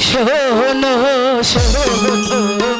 শোনো শোনো